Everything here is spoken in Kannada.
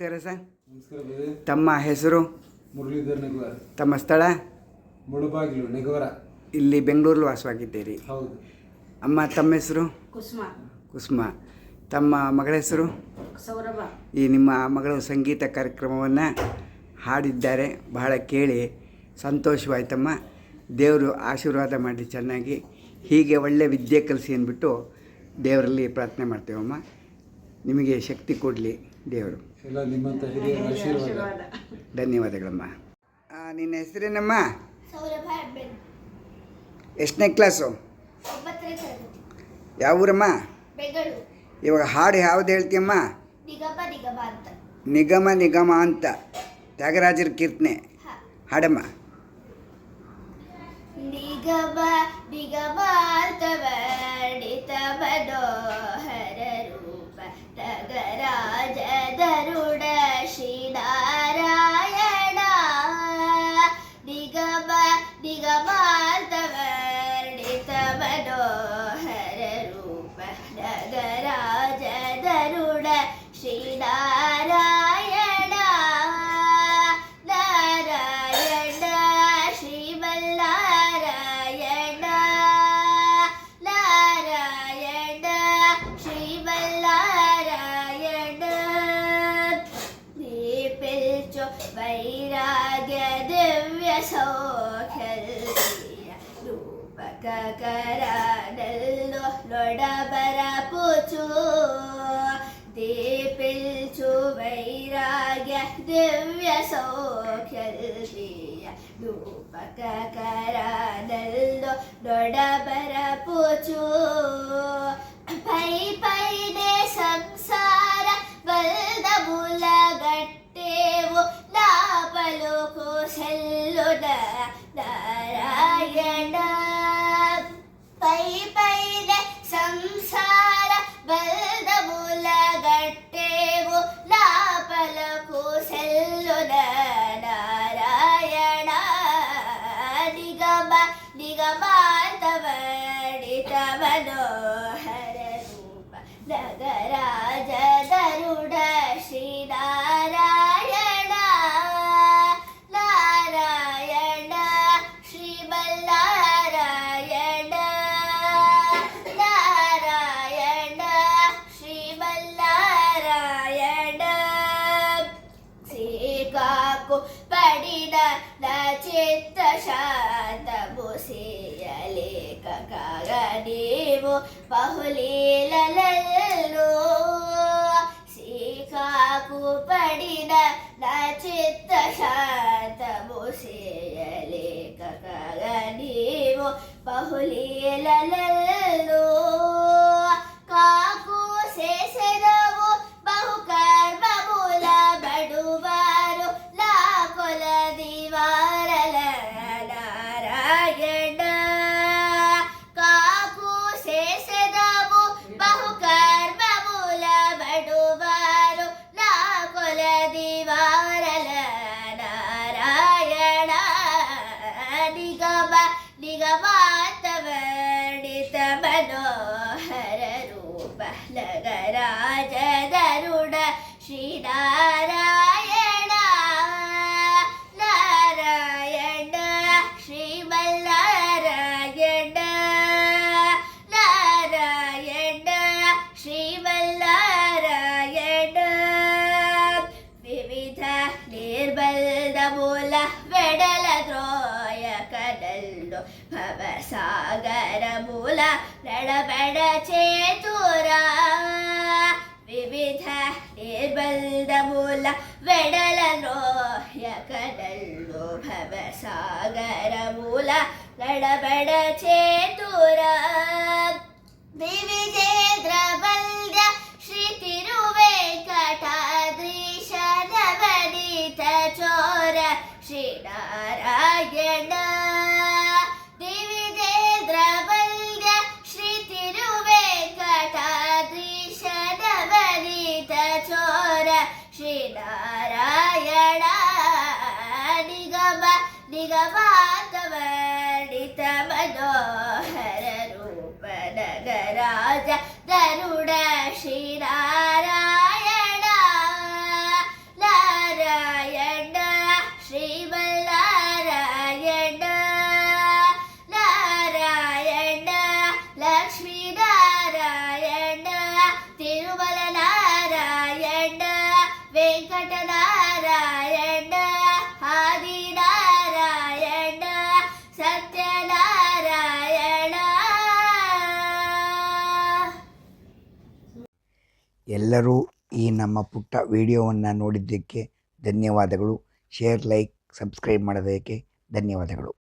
ನಮಸ್ಕಾರ ಸರ್ ತಮ್ಮ ಹೆಸರು? ಮುರಳೀಧರ್ ನೆಗವರ. ತಮ್ಮ ಸ್ಥಳ? ಮುಳುಬಾಗಿಲು ನೆಗವರ. ಇಲ್ಲಿ ಬೆಂಗಳೂರಲ್ಲಿ ವಾಸವಾಗಿದ್ದೀರಿ. ಹೌದು. ಅಮ್ಮ ತಮ್ಮ ಹೆಸರು? ಕುಸುಮ. ಕುಸುಮ. ತಮ್ಮ ಮಗಳ ಹೆಸರು? ಸೌರಭ. ಈ ನಿಮ್ಮ ಮಗಳು ಸಂಗೀತ ಕಾರ್ಯಕ್ರಮವನ್ನು ಹಾಡಿದ್ದಾರೆ. ಬಹಳ ಕೇಳಿ ಸಂತೋಷವಾಯ್ತಮ್ಮ. ದೇವರು ಆಶೀರ್ವಾದ ಮಾಡಿ ಚೆನ್ನಾಗಿ. ಹೀಗೆ ಒಳ್ಳೆ ವಿದ್ಯೆ ಕಲಿಸಿ ಅಂದ್ಬಿಟ್ಟು ದೇವರಲ್ಲಿ ಪ್ರಾರ್ಥನೆ ಮಾಡ್ತೇವಮ್ಮ. ನಿಮಗೆ ಶಕ್ತಿ ಕೊಡಲಿ ದೇವರು. ಎಲ್ಲ ನಿಮ್ಮಂತ ಹಿರಿಯರ ಆಶೀರ್ವಾದ. ಧನ್ಯವಾದಗಳಮ್ಮ. ಆ, ನಿನ್ನ ಹೆಸರೇನಮ್ಮ? ಸೌರಭ ಹೆಬ್ಬೆನ್ ಎಷ್ಟನೇ ಕ್ಲಾಸು? ಒಂಬತ್ತನೇ ತರಗತಿ. ಯಾವ ಊರಮ್ಮ? ಬೆಂಗಳೂರು. ಇವಾಗ ಹಾಡು ಯಾವ್ದು ಹೇಳ್ತೀಯಮ್ಮ? ನಿಗಮ ನಿಗಮ ಅಂತ. ನಿಗಮ ನಿಗಮ ಅಂತ. ತ್ಯಾಗರಾಜರ ಕೀರ್ತನೆ. ಹ. ಹಾಡಮ್ಮ. ನಿಗಮ ನಿಗಮ ಅಂತ ವರ್ಣಿತ ದಿವ್ಯ ಸೌಖ್ಯ ರೂಪಕ ಕರಾನಲ್ಲು ಲೊಡಬರ ಪೂಚು ದೀಪಿಲ್ಚು ವೈರಾಗ್ಯ ದಿವ್ಯ ಸೌಖ್ಯ ರೂಪಕ ಕರಾನಲ್ಲು ಲೊಡಬರ ಪೂಚು ഗഗരാജതരുട ശ്രീനാരായണ നാരായണ ശ്രീമല്ലാരായണ നാരായണ ശ്രീമല്ലാരായണ ശ്രീകാക്കു പടിന ചിത്തശാന്തമുസിയലേ కాగా నీవు బహులీలలో సీకాకు పడిన నా చిత్త శాంతము చేయలేక కాగా బహులీలలో ഗവാത്തവർണിത മനോഹര രൂപ ലഗരാജതരുട ശ്രീനാരായണ നാരായണ ശ്രീമല്ലാരായണ നാരായണ ശ്രീമല്ലാരായണ വിവിധ നിർബന്ധ മൂല വെടല ദ്രോഹ చేతులు భవసాగరముల నడబడ చేతురా వివిధ నిర్బంధముల వెడల నోహ్య కడల్లు భవసాగరముల నడబడ చేతురా వివిధేద్రబల్య శ్రీ తిరువేంకటాద్రీశ నవనీత చోర శ్రీనారాయణ ശ്രീനാരായണ നിഗമ നിഗമാകമണിത മനോഹര രൂപ നഗരാജ ഗരുഡ ശ്രീനാ ವೆಂಕಟನಾರಾಯಣ ಸತ್ಯ ಸತ್ಯನಾರಾಯಣ. ಎಲ್ಲರೂ ಈ ನಮ್ಮ ಪುಟ್ಟ ವಿಡಿಯೋವನ್ನು ನೋಡಿದ್ದಕ್ಕೆ ಧನ್ಯವಾದಗಳು. ಶೇರ್, ಲೈಕ್, ಸಬ್ಸ್ಕ್ರೈಬ್ ಮಾಡೋದಕ್ಕೆ ಧನ್ಯವಾದಗಳು.